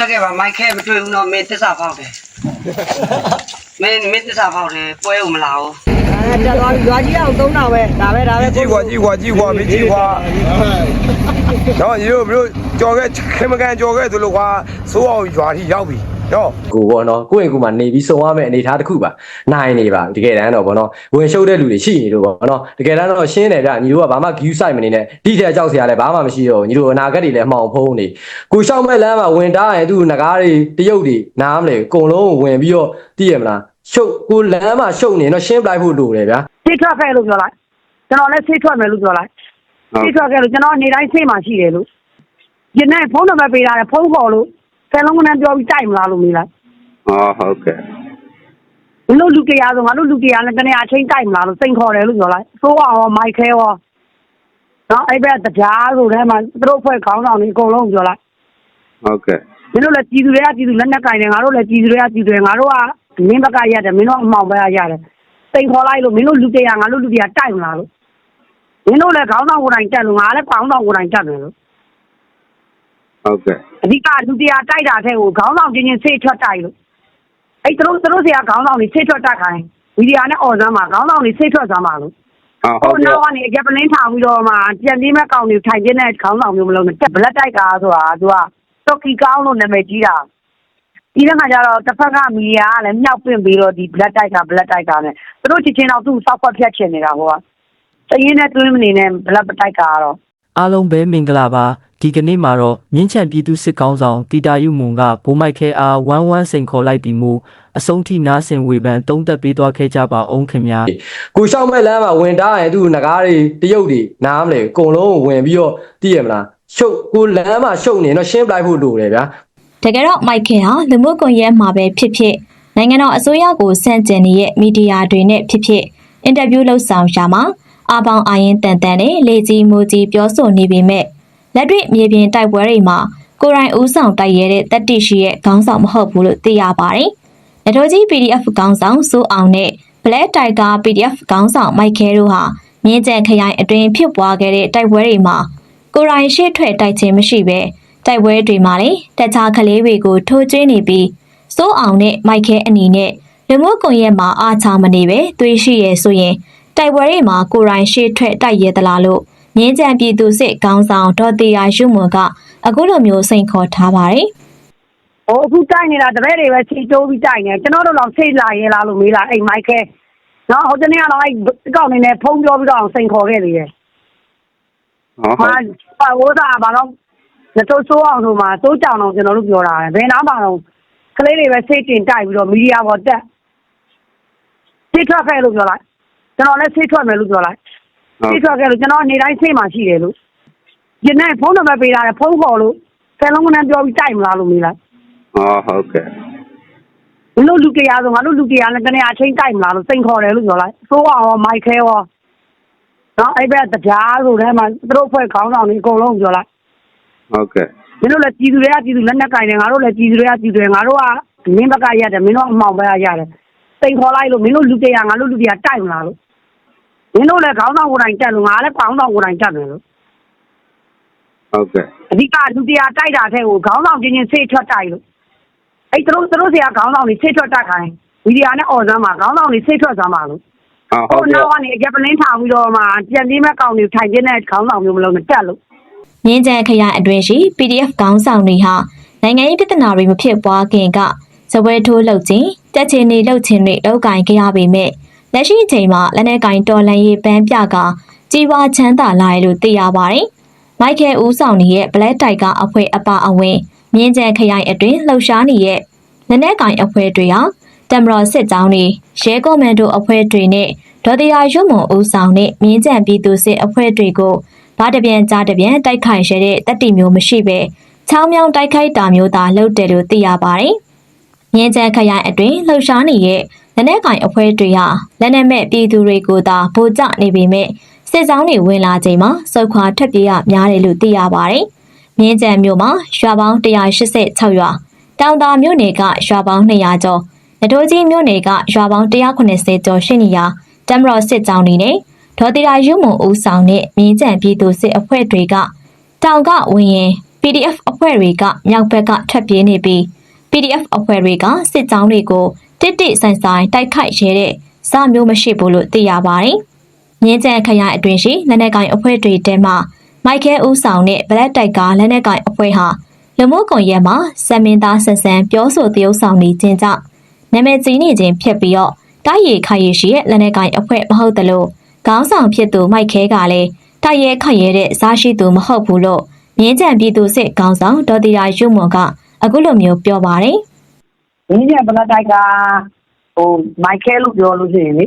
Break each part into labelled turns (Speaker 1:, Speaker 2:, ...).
Speaker 1: တက်ခဲ့ပါမိုက်ခဲမတွေ့ဘူးတော့မင်းတစ္ဆာဖောက်တယ်မင်းမင်းတစ္ဆာဖောက်တယ်ပွဲဦးမလာဘူး
Speaker 2: အဲတက်သွားပြီရွာကြီးအောင်သုံးတာပဲဒါပဲဒါပဲ
Speaker 3: ကြီးကွာကြီးကွာကြီးကွာမကြီးကွာတော့ရေတို့ဘလို့ကြော်ခဲ့ခင်မကန်ကြော်ခဲ့သူလို့ကွာစိုးအောင်ရွာထိရောက်ပြီ တော့
Speaker 4: ကိုပေါ့နော်ကိုယ့်အိမ်ကူမှာနေပြီးစုံရမယ့်အနေအထားတစ်ခုပါနိုင်နေပါတကယ်တမ်းတော့ပေါ့နော်ဝင်ရှုပ်တဲ့လူတွေရှိနေလို့ပေါ့နော်တကယ်တမ်းတော့ရှင်းတယ်ဗျညီတို့ကဘာမှ view site မနေနဲ့ဒီထက်ကြောက်စရာလည်းဘာမှမရှိတော့ဘူးညီတို့အနာဂတ်တွေလည်းအမှောင်ဖုံးနေကိုရှောက်မဲ့လမ်းမှာဝင်တားရင်သူ့ငကားတွေတရုတ်တွေနားမလဲအကုန်လုံးဝင်ပြီးတော့သိရမလားရှုပ်ကိုလမ်းမှာရှုပ်နေတော့ရှင်းပလိုက်ဖို့လိုတယ်ဗျာ
Speaker 2: ဆေးထွက်ခဲ့လို့ပြောလိုက်ကျွန်တော်လည်းဆေးထွက်မယ်လို့ပြောလိုက်ဆေးထွက်ခဲ့လို့ကျွန်တော်နေတိုင်းဆေးမှရှိတယ်လို့ဒီနေ့ဖုန်းနံပါတ်ပေးတာလေဖုန်းခေါ်လို့ ဆယ်လုံးကန်းပြောပြီးတိုက်မလားလို့မေးလိုက်
Speaker 5: อ๋อဟုတ်ကဲ့
Speaker 2: ဘလို့လူတရားဆိုငါတို့လူတရားနဲ့တနေ့အချင်းတိုက်မလားလို့စိန်ခေါ်တယ်လို့ပြောလိုက်သိုးအောင်မိုက်ခဲရောနော်အဲ့ဘက်တရားဆိုထဲမှာသူတို့ဖွဲ့ခေါင်းဆောင်တွေအကုန်လုံးပြောလိုက်
Speaker 5: ဟုတ်ကဲ့
Speaker 2: မင်းတို့လည်းပြည်သူတွေကပြည်သူလက်နက်ကင်တယ်ငါတို့လည်းပြည်သူတွေကပြည်သူတွေငါတို့ကမင်းဘက်ကရတယ်မင်းတို့အမှောင်ဘက်ကရတယ်စိန်ခေါ်လိုက်လို့မင်းတို့လူတရားငါတို့လူတရားတိုက်မလားလို့မင်းတို့လည်းခေါင်းဆောင်ကိုယ်တိုင်တက်လို့ငါလည်းခေါင်းဆောင်ကိုယ်တိုင်တက်တယ်လို့
Speaker 5: ဟုတ်ကဲ့
Speaker 2: အဓိကလူတရားတိုက်တာတဲ့ကိုခေါင်းဆောင်ချင်းချင်းဆေးထွက်တိုက်လို့အဲ့သူတို့သူတို့ဆရာခေါင်းဆောင်တွေဆေးထွက်တိုက်ခိုင်းဗီဒီယိုနဲ့အော်စမ်းမှာခေါင်းဆောင်တွေဆေးထွက်စမ်းမှာလို့
Speaker 5: အာဟု
Speaker 2: ဟို
Speaker 5: တ်ကဲ့
Speaker 2: နောက်ကနေအကြပလင်းထောင်ပြီးတော့မှပြန်ပြီးမဲ့ကောင်တွေထိုင်ပြတဲ့ခေါင်းဆောင်မျိုးမလုံးနဲ့တက်ဘလက်တိုက်ကားဆိုတာသူကတော်ကီကောင်းလို့နာမည်ကြီးတာဒီကခါကျတော့တစ်ဖက်ကမီဒီယာကလည်းမြောက်ပင့်ပြီးတော့ဒီဘလက်တိုက်ကဘလက်တိုက်ကနဲ့သူတို့ချစ်ချင်းတော့သူ့စောက်ဖွက်ဖြတ်ချင်နေတာဟိုကတရင်နဲ့တွင်းမနေနဲ့ဘလက်တိုက်ကာကတော့
Speaker 6: အားလုံးပဲမင်္ဂလာပါဒီကနေ့မှာတော့မြင်းချံပြည်သူစစ်ကောင်းဆောင်တီတာယုမွန်ကဘိုးမိုက်ခဲအားဝမ်းဝမ်းစိန်ခေါ်လိုက်ပြီးမူအဆုံးထိနားဆင်ဝေဖန်တုံးသက်ပေးသွားခဲ့ကြပါအောင်ခင်ဗျာ
Speaker 4: ကိုရှောက်မဲ့လမ်းမှာဝင်တားရင်သူ့ငကားတွေတရုတ်တွေနားမလဲအကုန်လုံးဝင်ပြီးတော့သိရမလားရှုပ်ကိုလမ်းမှာရှုပ်နေတော့ရှင်းပလိုက်ဖို့လိုတယ်ဗျာ
Speaker 7: တကယ်တော့မိုက်ခင်ဟာလူမှုကွန်ရက်မှာပဲဖြစ်ဖြစ်နိုင်ငံတော်အစိုးရကိုဆန့်ကျင်နေတဲ့မီဒီယာတွေနဲ့ဖြစ်ဖြစ်အင်တာဗျူးလုပ်ဆောင်ရာမှာ အာပေါင်အာရင်တန်တန်နဲ့လေကြီးမိုးကြီးပြောဆိုနေပေမဲ့လက်တွေ့မြေပြင်တိုက်ပွဲတွေမှာကိုရိုင်းဦးဆောင်တိုက်ရဲတဲ့တက်တိရှိရဲ့ခေါင်းဆောင်မဟုတ်ဘူးလို့သိရပါတယ်။လက်တော်ကြီး PDF ခေါင်းဆောင်စိုးအောင်နဲ့ Black Tiger PDF ခေါင်းဆောင်မိုက်ခဲတို့ဟာမြင်းကြံခရိုင်အတွင်းဖြစ်ပွားခဲ့တဲ့တိုက်ပွဲတွေမှာကိုရိုင်းရှေ့ထွက်တိုက်ခြင်းမရှိဘဲတိုက်ပွဲတွေမှာလည်းတခြားကလေးတွေကိုထိုးကျွေးနေပြီးစိုးအောင်နဲ့မိုက်ခဲအနေနဲ့လူမှုကွန်ရက်မှာအားချမနေပဲသွေးရှိရဲဆိုရင် တိုက်ပွဲတွေမှာကိုရိုင်းရှေ့ထွက်တိုက်ရဲသလားလို့မြင်းကြံပြည်သူစစ်ခေါင်းဆောင်ဒေါ်တီယာရုံမွန်ကအခုလိုမျိုးစိန်ခေါ်ထားပါတယ်
Speaker 2: ဟိုအခုတိုက်နေတာတပည့်တွေပဲချီတိုးပြီးတိုက်နေကျွန်တော်တို့တော့ဆိတ်လာရဲလားလို့မေးလာအိမ်မိုက်ခဲနော်ဟိုတနေ့ကတော့အဲ့ကောက်နေနဲ့ဖုန်းပြောပြီးတော့စိန်ခေါ်ခဲ့သေးတယ်
Speaker 5: ဟောဟု
Speaker 2: ဟာ
Speaker 5: တ်
Speaker 2: ပါဝိုးသားဘာလို့လက်တော့စိုးအောင်ဆိုမှစိုးကြောင်တော့ကျွန်တော်တို့ပြောတာပဲဘယ်နားမှာတော့ကလေးတွေပဲစိတ်တင်တိုက်ပြီးတော့မီဒီယာပေါ်တက်စိတ်ထွက်ခဲ့လို့ပြောလိုက် ကျွန်တော်လည်းစိတ်ထွက်မယ်လို့ပြောလိုက်
Speaker 5: ဟုတ်
Speaker 2: စိတ်ထွက်ခဲ့လို့ကျွန်တော်နေတိုင်းစိတ်မှရှိတယ်လို့ဒီနေ့ဖုန်းနံပါတ်ပေးတာလေဖုန်းခေါ်လို့ဆယ်လုံးကန်းပြောပြီးတိုက်မလားလို့မေးလိုက်
Speaker 5: อ๋อဟုတ်ကဲ့
Speaker 2: ဘလို့လူတရားဆိုငါတို့လူတရားနဲ့တနေ့အချင်းတိုက်မလားလို့စိန်ခေါ်တယ်လို့ပြောလိုက်သိုးအောင်မိုက်ခဲရောနော်အဲ့ဘက်တရားဆိုထဲမှာသူတို့ဖွဲ့ခေါင်းဆောင်တွေအကုန်လုံးပြောလိုက်
Speaker 5: ဟုတ်ကဲ့
Speaker 2: မင်းတို့လည်းပြည်သူတွေကပြည်သူလက်နက်ကင်တယ်ငါတို့လည်းပြည်သူတွေကပြည်သူတွေငါတို့ကမင်းဘက်ကရတယ်မင်းတို့အမှောင်ဘက်ကရတယ်စိန်ခေါ်လိုက်လို့မင်းတို့လူတရားငါတို့လူတရားတိုက်မလားလို့ မင်းတို့လည်းခေါင်းဆောင်ကိုယ်တိုင်တက်လို့ငါလည်းခေါင်းဆောင်ကိုယ်တိုင်တက်တယ်လို့
Speaker 5: ဟုတ်ကဲ့
Speaker 2: အဓိကလူတရားတိုက်တာတဲ့ကိုခေါင်းဆောင်ချင်းချင်းဆေးထွက်တိုက်လို့အဲ့သူတို့သူတို့ဆရာခေါင်းဆောင်တွေဆေးထွက်တိုက်ခိုင်းဗီဒီယိုနဲ့အော်စမ်းမှာခေါင်းဆောင်တွေဆေးထွက်စမ်းမှာလို့
Speaker 5: အာဟု
Speaker 2: ဟို
Speaker 5: တ်ကဲ့
Speaker 2: နောက်ကနေအကြပလင်းထောင်ပြီးတော့မှပြန်ပြီးမဲ့ကောင်တွေထိုင်ပြတဲ့ခေါင်းဆောင်မျိုးမလုံးနဲ့တက်လို့
Speaker 7: မြင်းကြံခရိုင်အတွင်းရှိ PDF ခေါင်းဆောင်တွေဟာနိုင်ငံရေးပြဿနာတွေမဖြစ်ပွားခင်ကဇပွဲထိုးလှုပ်ခြင်းတက်ချင်နေလှုပ်ခြင်းတွေလောက်ကင်ကြရပေမဲ့ လက်ရှိအချိန်မှာလက်နက်ကင်တော်လန်ရေးပန်းပြကကြီးပွားချမ်းသာလာရလို့သိရပါတယ်။မိုက်ကယ်ဦးဆောင်နေတဲ့ Black Tiger အဖွဲ့အပါအဝင်မြင်းကြံခရိုင်အတွင်းလှုပ်ရှားနေတဲ့လက်နက်ကင်အဖွဲ့တွေဟာတမတော်စစ်ကြောင်းတွေရဲကော်မန်ဒိုအဖွဲ့တွေနဲ့ဒေါ်တီယာရွတ်မွန်ဦးဆောင်တဲ့မြင်းကြံပြည်သူစစ်အဖွဲ့တွေကိုဘာတပြန်ကြားတပြန်တိုက်ခိုက်ရတဲ့တက်တီမျိုးမရှိပဲချောင်းမြောင်းတိုက်ခိုက်တာမျိုးသာလုပ်တယ်လို့သိရပါတယ်။မြင်းချန်ခရိုင်အတွင်းလှုပ်ရှားနေတဲ့ လက်နက်ကင်အဖွဲ့တွေဟာလက်နက်မဲ့ပြည်သူတွေကိုသာဗိုလ်ကျနေပေမဲ့စစ်ကြောင်းတွေဝင်လာချိန်မှာစုခွာထက်ပြေးရများတယ်လို့သိရပါတယ်။မြင်းချန်မြို့မှာရွာပေါင်း186ရွာတောင်တာမြို့နယ်ကရွာပေါင်း200ကျော်နတိုးကြီးမြို့နယ်ကရွာပေါင်း190ကျော်ရှိနေရာတမတော်စစ်ကြောင်းတွေနဲ့ဒေါ်တီရာယူမွန်ဦးဆောင်တဲ့မြင်းကြံပြည်သူစစ်အဖွဲ့တွေကတောင်ကဝင်ရင် PDF အဖွဲ့တွေကမြောက်ဘက်ကထွက်ပြေးနေပြီး PDF အဖွဲ့တွေကစစ်ကြောင်းတွေကို တစ်တစ်ဆိုင်ဆိုင်တိုက်ခိုက်ရဲတဲ့စမျိုးမရှိဘူးလို့သိရပါတယ်။မြင်းကျန်ခရိုင်အတွင်းရှိလက်နက်ကိုင်အဖွဲ့တွေတဲမှာမိုက်ခဲဦးဆောင်တဲ့ဗလက်တိုက်ကလက်နက်ကိုင်အဖွဲ့ဟာလူမှုကွန်ရက်မှာစက်မင်းသားဆန်ဆန်ပြောဆိုသရုပ်ဆောင်နေခြင်းကြောင့်နာမည်ကြီးနေခြင်းဖြစ်ပြီးတော့တိုက်ရိုက်ခိုက်ရရှိတဲ့လက်နက်ကိုင်အဖွဲ့မဟုတ်တယ်လို့ခေါင်းဆောင်ဖြစ်သူမိုက်ခဲကလည်းတိုက်ရိုက်ခိုက်ရတဲ့စားရှိသူမဟုတ်ဘူးလို့မြင်းကျန်ပြည်သူစစ်ခေါင်းဆောင်ဒေါ်တီရာရုံမွန်ကအခုလိုမျိုးပြောပါတယ်။
Speaker 2: ဒီညဘလက်တိုက်ကဟိုမိုက်ခဲလို့ပြောလို့ရှိရင်လေ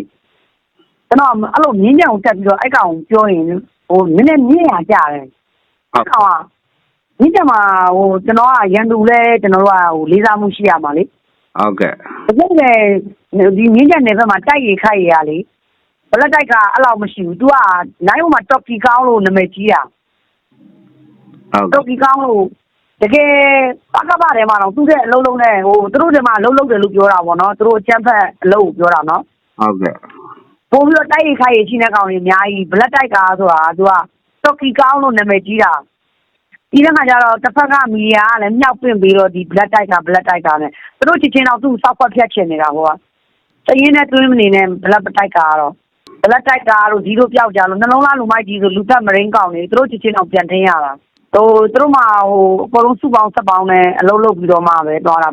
Speaker 2: ကျွန်တော်အဲ့လိုမြင်းကြံကိုတက်ပြီးတော့အဲ့ကောင်ပြောရင်ဟိုနည်းနည်းမြင့်ရကြတယ်
Speaker 5: ဟုတ်။
Speaker 2: ကောင်ကမြင်းကြံမှာဟိုကျွန်တော်ကရန်သူလဲကျွန်တော်တို့ကဟိုလေးစားမှုရှိရမှာလေ
Speaker 5: ဟုတ်ကဲ့။
Speaker 2: ဒါပေမဲ့ဒီမြင်းကြံနယ်ဘက်မှာတိုက်ရခိုက်ရရလေဘလက်တိုက်ကအဲ့လောက်မရှိဘူး။ तू ကနိုင်ဟိုမှာတော့ကီကောင်းလို့နာမည်ကြီးတာ
Speaker 5: ဟုတ်
Speaker 2: တော့ကီကောင်းလို့ တကယ်ပကပထဲမှာတော့သူ့တဲ့အလုံးလုံးနဲ့ဟိုသူတို့တွေမှာအလုံးလုံးတယ်လို့ပြောတာပေါ့နော်။သူတို့အချမ်းဖက်အလုံးကိုပြောတာနော်။
Speaker 5: ဟုတ်ကဲ့
Speaker 2: ပို့ပြီးတော့တိုက်ရိုက်ခိုက်ရရှိတဲ့ကောင်တွေအများကြီးဘလက်တိုက်ကားဆိုတာကသူကတော့ကီကောင်းလို့နာမည်ကြီးတာပြီးတဲ့ခါကျတော့တစ်ဖက်ကမီဒီယာကလည်းမြောက်ပင့်ပြီးတော့ဒီဘလက်တိုက်ကဘလက်တိုက်ကားနဲ့သူတို့ချင်းချင်းတော့သူ့စောက်ဖွက်ဖြတ်ချင်နေတာဟိုကတရင်နဲ့တွင်းမနေနဲ့ဘလက်တိုက်ကားကတော့ဘလက်တိုက်ကားတို့ဒီလိုပြောက်ကြလို့နှလုံးသားလူမိုက်ကြီးဆိုလူသက်မရင်းကောင်နေသူတို့ချင်းချင်းတော့ပြန်ထင်းရတာဟို သူတို့မှဟိုအပေါ်လုံးစုပေါင်းဆက်ပေါင်းနဲ့အလုပ်လုပ်ပြီးတော့မှပဲသွားတာ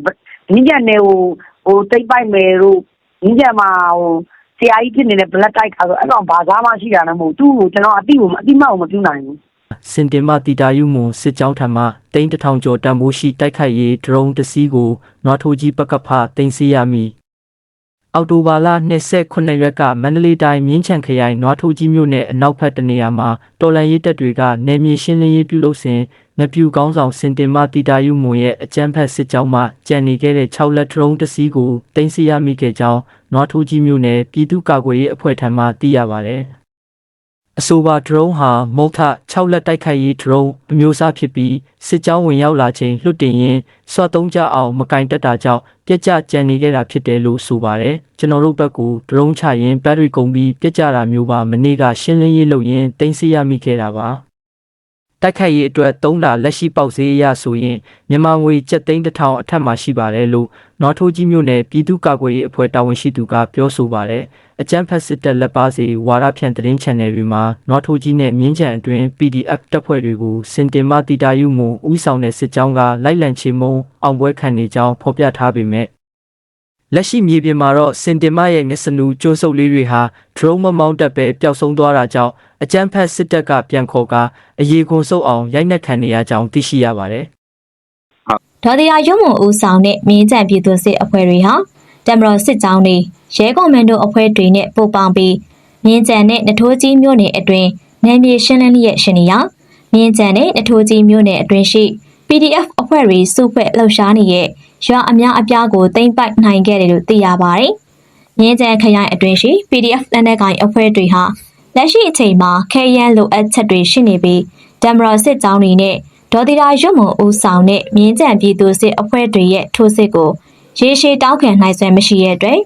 Speaker 2: ငင်းချက်နေဟိုဟိုတိတ်ပိုက်မယ်တို့ငင်းချက်မှာဟိုဆရာကြီးဖြစ်နေတဲ့ black type ကဆိုအဲ့ကောင်ဘာသားမှရှိတာလည်းမဟုတ်သူ့ကိုကျွန်တော်အတိကိုအတိမအောင်မပြုနိုင်ဘူး
Speaker 6: စင်တင်မတီတာယုမွန်စစ်ကြောင်းထံမှတိန်းတစ်ထောင်ကျော်တန်ဖိုးရှိတိုက်ခိုက်ရေးဒရုန်းတစ်စီးကိုနွားထိုးကြီးပကဖတင်စီရမည် အော်တိုဘာလ29ရက်ကမန္တလေးတိုင်းမြင်းချံခရိုင်နွားထိုးကြီးမြို့နယ်အနောက်ဘက်တနေရာမှာတော်လန်ရေးတပ်တွေကနေမြေရှင်းလင်းရေးပြုလုပ်စဉ်ငပြူကောင်းဆောင်စင်တင်မတီတာယုမွန်ရဲ့အကြမ်းဖက်စစ်ကြောင်းမှကြံနေခဲ့တဲ့6လက်ဒရုန်းတစ်စီးကိုတင်စီရမိခဲ့ကြောင်းနွားထိုးကြီးမြို့နယ်ပြည်သူ့ကာကွယ်ရေးအဖွဲ့ထံမှသိရပါတယ် အဆိုပါ drone ဟာမုတ်ထ6လက်တိုက်ခိုက်ရေး drone အမျိုးအစားဖြစ်ပြီးစစ်ကြောင်းဝင်ရောက်လာချိန်လွတ်တင်ရင်စွတ်သုံးကြအောင်မကင်တက်တာကြောင့်ပြက်ကျကြံနေခဲ့တာဖြစ်တယ်လို့ဆိုပါတယ်ကျွန်တော်တို့ဘက်က drone ချရင် battery ကုန်ပြီးပြက်ကျတာမျိုးပါမနေ့ကရှင်းလင်းရေးလုပ်ရင်တင်စီရမိခဲ့တာပါ တိုက်ခိုက်ရေးအတွက်သုံးတာလက်ရှိပေါက်ဈေးအရဆိုရင်မြန်မာငွေ7သိန်းတစ်ထောင်အထက်မှာရှိပါတယ်လို့နွားထိုးကြီးမြို့နယ်ပြည်သူ့ကာကွယ်ရေးအဖွဲ့တာဝန်ရှိသူကပြောဆိုပါတယ်အကြမ်းဖက်စစ်တပ်လက်ပါစီဝါရဖြန့်သတင်း channel တွေမှာနွားထိုးကြီးနဲ့မြင်းချံအတွင်း PDF တပ်ဖွဲ့တွေကိုစင်တင်မတီတာယုမုံဥဆောင်တဲ့စစ်ကြောင်းကလိုက်လံချေမှုန်းအောင်ပွဲခံနေကြောင်းဖော်ပြထားပေမဲ့ လက်ရှိမြေပြင်မှာတော့စင်တင်မရဲ့မျက်စနူကျိုးဆုပ်လေးတွေဟာ drone မမောင်းတက်ပဲပျောက်ဆုံးသွားတာကြောင့်အကြမ်းဖက်စစ်တပ်ကပြန်ခေါ်ကာအရေးခွန်ဆုပ်အောင်ရိုက်နှက်ခံနေရကြောင်းသိရှိရပါတယ်
Speaker 7: ဒေါ်ဒီယာရုံမွန်ဦးဆောင်တဲ့မြင်းကြံပြည်သူစစ်အဖွဲ့တွေဟာတမတော်စစ်ကြောင်းတွေရဲကွန်မန်ဒိုအဖွဲ့တွေနဲ့ပူးပေါင်းပြီးမြင်းကြံနဲ့နထိုးကြီးမြို့နယ်အတွင်းနယ်မြေရှင်းလင်းလျက်ရှိနေရမြင်းကြံနဲ့နထိုးကြီးမြို့နယ်အတွင်းရှိ PDF အဖွဲ့တွေစုဖွဲ့လှုပ်ရှားနေတဲ့ရွာအများအပြားကိုတင်ပိုက်နိုင်ခဲ့တယ်လို့သိရပါတယ်။မြင်းကြံခရိုင်အတွင်းရှိ PDF လက်နက်ကိုင်အဖွဲ့တွေဟာလက်ရှိအချိန်မှာခဲယမ်းလိုအပ်ချက်တွေရှိနေပြီးတမတော်စစ်ကြောင်းတွေနဲ့ဒေါ်တီရာရွတ်မွန်ဦးဆောင်တဲ့မြင်းကြံပြည်သူစစ်အဖွဲ့တွေရဲ့ထိုးစစ်ကိုရေရှည်တောင်းခံနိုင်စွမ်းမရှိတဲ့အတွက်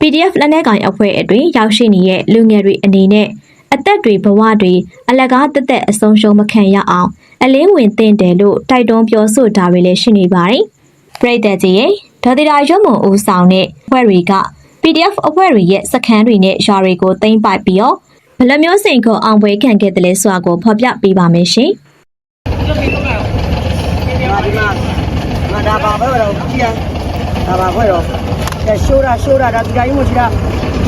Speaker 7: PDF လက်နက်ကိုင်အဖွဲ့အတွင်းရောက်ရှိနေတဲ့လူငယ်တွေအနေနဲ့အသက်တွေဘဝတွေအလကားတက်တက်အဆုံးရှုံးမခံရအောင် အလင်းဝင်သင့်တယ်လို့တိုက်တွန်းပြောဆိုတာတွေလည်းရှိနေပါတယ်။ပြည်သက်ကြီးရဲ့ဒေါ်တီရာရွတ်မွန်ဦးဆောင်တဲ့အဖွဲ့တွေက PDF အဖွဲ့တွေရဲ့စခန်းတွေနဲ့ရွာတွေကိုသိမ်းပိုက်ပြီးတော့ဘယ်လိုမျိုးစိန်ခေါ်အောင်ပွဲခံခဲ့တယ်လဲဆိုတာကိုဖော်ပြပေးပါမယ်ရှင်။
Speaker 1: ငါဒီမှာငါဒါပါပဲတော့ကြည့်ရဒါပါဖွဲ့တော့အဲရှိုးတာရှိုးတာဒါဒီတိုင်းမရှိတာ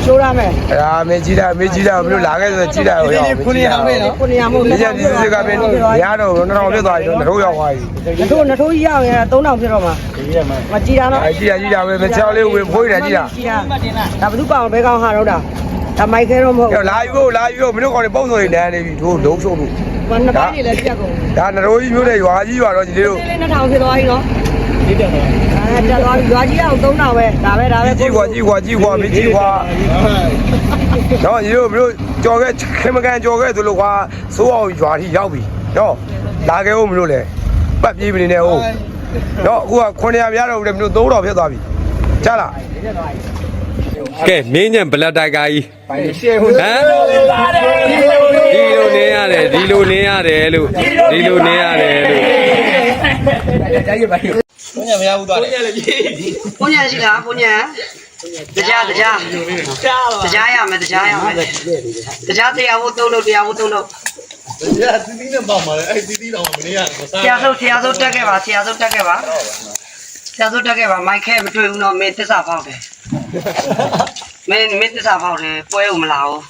Speaker 1: ရှိုးရမယ်
Speaker 3: အဲ့ဒါမင်းကြီးတာမင်းကြီးတာဘယ်လိုလာခဲ့ဆိုကြီးတာဟိုရောက်ခုနှစ်ရမယ်နော်
Speaker 1: ခုနေရမို့
Speaker 3: ဒီချက်ဒီစစ်ကမင်းရတော့တော့ပြတ်သွားပြီတော့တို့ရောက်သွားပြီ
Speaker 1: နထိုးနထိုးကြီးရအောင်3000ဖြစ်တော့မှာမကြည်တာနော်
Speaker 3: အဲကြီးတာကြီးတာပဲမချောင်းလေးဝင်ဖိုးနေတာကြီးတာ
Speaker 1: ကြည်တာဒါဘသူပါအောင်ဘဲကောင်းဟာတော့တာဒါမိုက်ခဲတော့မဟုတ်
Speaker 3: ကျော်လာယူဖို့လာယူဖို့မင်းတို့ကောင်တွေပုံစုံနေလမ်းနေပြီတို့လုံးရှုံလို့
Speaker 1: ဘူးနှစ်ပိုင်းနေလည်းပြက်ကုန်
Speaker 3: ဒါနရိုးကြီးမျိုးနဲ့ရွာကြီးရွာတော့ကြီးလေးတို့
Speaker 1: လေး2000ဖြစ်သွားပြီနော် ဒီတက်တော့အဲတက်သွားပြီရွာကြီးအောင်3000ပဲဒါပဲဒါပဲ
Speaker 3: ကြီးကွာကြီးကွာကြီးကွာမကြီးကွာတော့ညီတို့မင်းတို့ကြော်ခဲ့ခင်မကန်ကြော်ခဲ့ဆိုလို့ကွာစိုးအောင်ရွာထိရောက်ပြီတော့လာခဲ့ဦးမလို့လေပတ်ပြေးမနေနဲ့ဟုတ်တော့အခုက900ပြားတော့ဦးတယ်မင်းတို့3000ဖြစ်သွားပြီကြားလား
Speaker 8: ကဲမင်းညံဘလက်တိုက်ကကြီးဟမ်ဒီလိုနေရတယ်ဒီလိုနေရတယ်လို့ဒီလိုနေရတယ်လို့
Speaker 1: ဘုညာရှိလားဘုညာတရားတရားတရားရမယ်တရားရမယ်တရားတရားဖို့သုံးလို့တရားဖို့သုံးလို့
Speaker 9: တရားသီးသီးနဲ့ပေါ့မှာလေအဲ့သီးသီးတော့မနေရဘူး
Speaker 1: ဆရာဆုံးဆရာဆုံးတက်ခဲ့ပါဆရာဆုံးတက်ခဲ့ပါဆရာဆုံးတက်ခဲ့ပါမိုက်ခဲမတွေ့ဘူးတော့မင်းတစ္ဆာဖောက်တယ်မင်းမင်းတစ္ဆာဖောက်တယ်ပွဲဦးမလာဘူး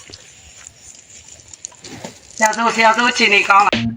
Speaker 1: ဆရာဆုံးဆရာဆုံးအချိန်နေကောင်းလား